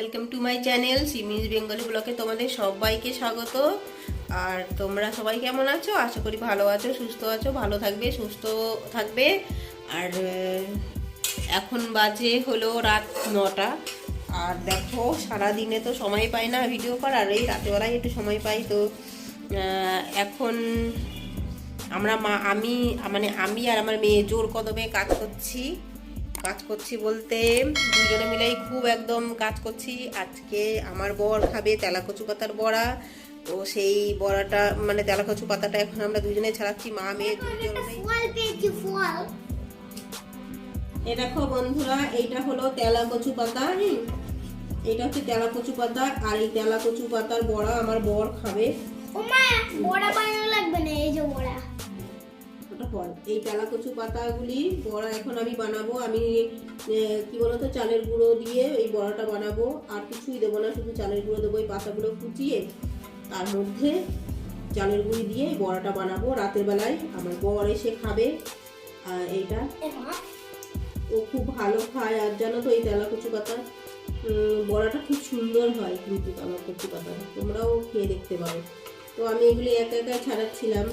Welcome to my channel Simi's Bengali ব্লকে তোমাদের সবাইকে স্বাগত। আর তোমরা সবাই কেমন আছো? আশা করি ভালো আছো, সুস্থ আছো, ভালো থাকবে, সুস্থ থাকবে। আর এখন বাজে হলো রাত নটা। আর দেখো, সারাদিনে তো সময় পাই না ভিডিও করার, এই রাতেবেলায় একটু সময় পাই তো। এখন আমরা মা, আমি মানে আমি আর আমার মেয়ে জোর কদমে কাজ করছি। কাজ করছি বলতে দুজনে মিলেই খুব একদম কাজ করছি। আজকে আমার বর খাবে তেলা কচু পাতার বড়া। তো সেই বড়াটা মানে তেলা কচু পাতাটা এখন আমরা দুজনে ছাড়াচ্ছি মা মেয়ে দুজনে ফল এ দেখো বন্ধুরা এইটা হলো তেলা কচু পাতা। এটা হচ্ছে তেলা কচু পাতা আর এই তেলা কচু পাতার বড়া আমার বর খাবে। বড়া বানানো লাগবে না এই যে বড়া। ওটা ফল। এই তেলা কচু পাতাগুলি বড়া এখন আমি বানাবো। আমি কি বলতো, চালের গুঁড়ো দিয়ে এই বড়াটা বানাবো। আর কিছুই দেবো না, শুধু চালের গুঁড়ো দেবো। এই পাতাগুলো কুচিয়ে তার মধ্যে চালের গুঁড়ি দিয়ে এই বড়াটা বানাবো রাতের বেলায়। আমার বর এসে খাবে। আর এইটা ও খুব ভালো খায়। আর জানো তো, এই তেলা কচু পাতা বড়াটা খুব সুন্দর হয় কিন্তু তেলা কচু পাতা তোমরাও খেয়ে দেখতে পারো। তো আমি এগুলি একা একা ছাড়াচ্ছিলাম।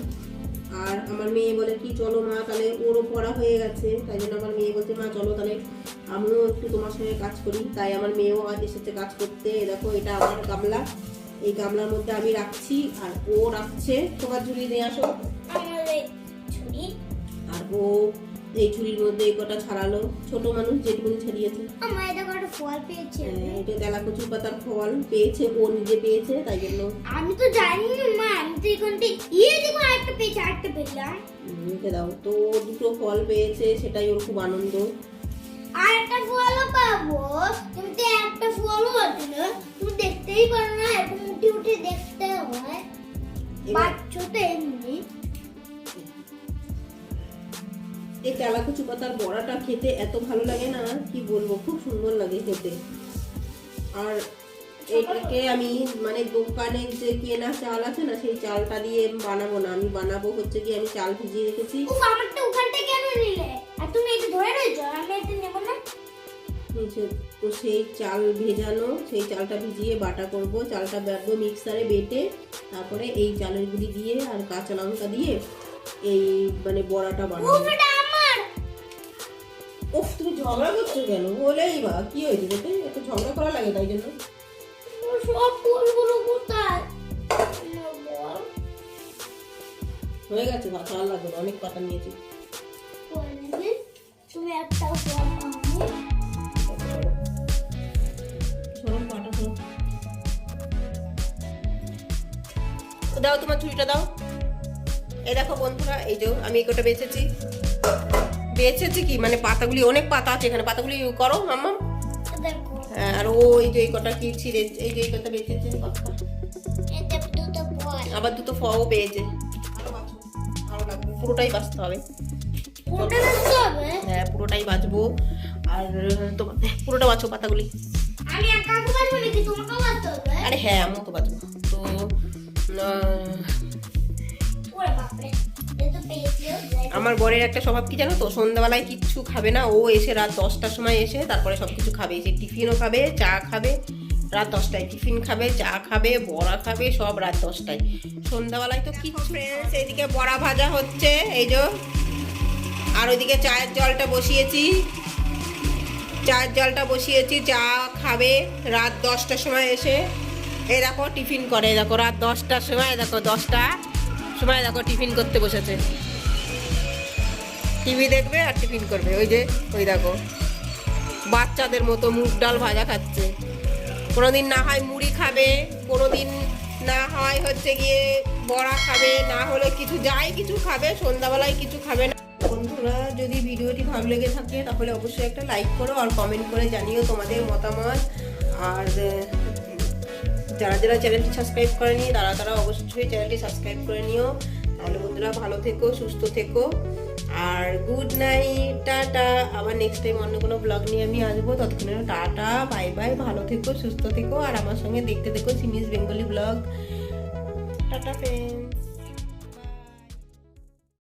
আর আমার মেয়ে বলে কি চলো মা তাহলে ওরও পড়া হয়ে গেছে। তাই জন্য আমার মেয়ে বলছে মা চলো তাহলে আমিও একটু তোমার সঙ্গে কাজ করি। তাই আমার মেয়েও আজ এসেছে কাজ করতে। দেখো এটা আমার গামলা। এই গামলার মধ্যে আমি রাখছি আর ও রাখছে। তোমার ঝুড়ি নিয়ে আসো। আর ও এই ঝুড়ির মধ্যে এই কটা ছাড়ালো। ছোট মানুষ যেটুকুনি ছাড়িয়েছে। আমার এটা একটা ফল পেয়েছে। হ্যাঁ, এটা তেলা কচু পাতার ফল পেয়েছে ও নিজে পেয়েছে তাই জন্য। আমি তো জানি না মা আমি তো এখানটি ইয়ে দেখো আরেকটা পেয়েছি আরেকটা পেলাম। রেখে দাও। তো দুটো ফল পেয়েছে সেটাই ওর খুব আনন্দ। আর একটা ফলও পাবো? তুমি তো একটা ফলও আছে না। তুমি দেখতেই পারো না এরকম উঠে উঠে দেখতে হয়। তেলা কচু পাতার বড়াটা খেতে এত ভালো লাগে না কি বলব খুব সুন্দর লাগে খেতে। আর এটাকে আমি মানে দোকানে যে কেনা চাল আছে না সেই চালটা দিয়ে বানাবো না। আমি বানাবো হচ্ছে কি আমি চাল ভিজিয়ে রেখেছি। আমারটা ওখানটা কেন নিলে? আর তুমি এটা ধরে রয়েছো? আমি এটা নেব না? তো সেই চাল ভেজানো সেই চালটা ভিজিয়ে বাটা করব। চালটা বাটবো মিক্সারে বেটে তারপরে এই চালের গুঁড়ি দিয়ে আর কাঁচা লঙ্কা দিয়ে এই মানে বড়াটা বানাবো। ওফ তুমি ঝগড়া করছ কেন? বলেই বা কি হয়েছে? তোকে একটু ঝগড়া করা লাগে তাই জন্য। সব ফুলগুলো কোথায়? হয়ে গেছে ভাত আর লাগবে অনেক পাতা নিয়েছি। তুমি একটা। দাও তোমার ছুরিটা দাও। এই দেখো বন্ধুরা এই যে আমি এই কটা বেছেছি কি? মানে পাতাগুলি অনেক পাতা আছে এখানে। পাতাগুলি করো মাম্মা হ্যাঁ, আর ও এই যে এই কটা কি ছিঁড়ে এই যে এই কটা বেঁচেছে আবার দুটো ফও পেয়েছে। লাগবে পুরোটাই বাঁচতে হবে। হ্যাঁ পুরোটাই বাঁচবো। আর তোমার পুরোটা বাঁচো পাতাগুলি। আরে হ্যাঁ আমিও তো বাঁচবো। তো আমার বরের একটা স্বভাব কি জানো তো? সন্ধ্যাবেলায় কিচ্ছু খাবে না। ও এসে রাত দশটার সময় এসে তারপরে সব কিছু খাবে এসে টিফিনও খাবে, চা খাবে, রাত দশটায় টিফিন খাবে, চা খাবে, বড়া খাবে, সব রাত দশটায়। সন্ধ্যাবেলায় তো কিচ্ছু ফ্রেন্ডস এইদিকে বড়া ভাজা হচ্ছে, এই যে। আর ওইদিকে চায়ের জলটা বসিয়েছি। চায়ের জলটা বসিয়েছি, চা খাবে, রাত দশটার সময় এসে। এই দেখো, টিফিন করে দেখো, রাত দশটার সময় দেখো, দশটা সময় দেখো, টিফিন করতে বসেছে। টিভি দেখবে আর টিফিন করবে। ওই যে, ওই দেখো, বাচ্চাদের মতো মুগ ডাল ভাজা খাচ্ছে। কোনোদিন না হয় মুড়ি খাবে, কোনোদিন না হয় হচ্ছে গিয়ে বড়া খাবে, না হলে কিছু, যাই কিছু খাবে, সন্ধ্যাবেলায় কিছু খাবে না। বন্ধুরা, যদি ভিডিওটি ভালো লেগে থাকে, তাহলে অবশ্যই একটা লাইক করো আর কমেন্ট করে জানিও তোমাদের মতামত। আর যারা যারা চ্যানেলটি সাবস্ক্রাইব করেনি, তারা তারা অবশ্যই চ্যানেলটি সাবস্ক্রাইব করে নিও। তাহলে বন্ধুরা ভালো থেকো, সুস্থ থেকো। আর গুড নাইট টাটা। আবার নেক্সট টাইম অন্য কোনো ব্লগ নিয়ে আমি আসব। ততক্ষণে টাটা বাই বাই ভালো থেকো, সুস্থ থেকো, আর আমার সঙ্গে দেখতে থেকো Simi's Bengali blog tata friend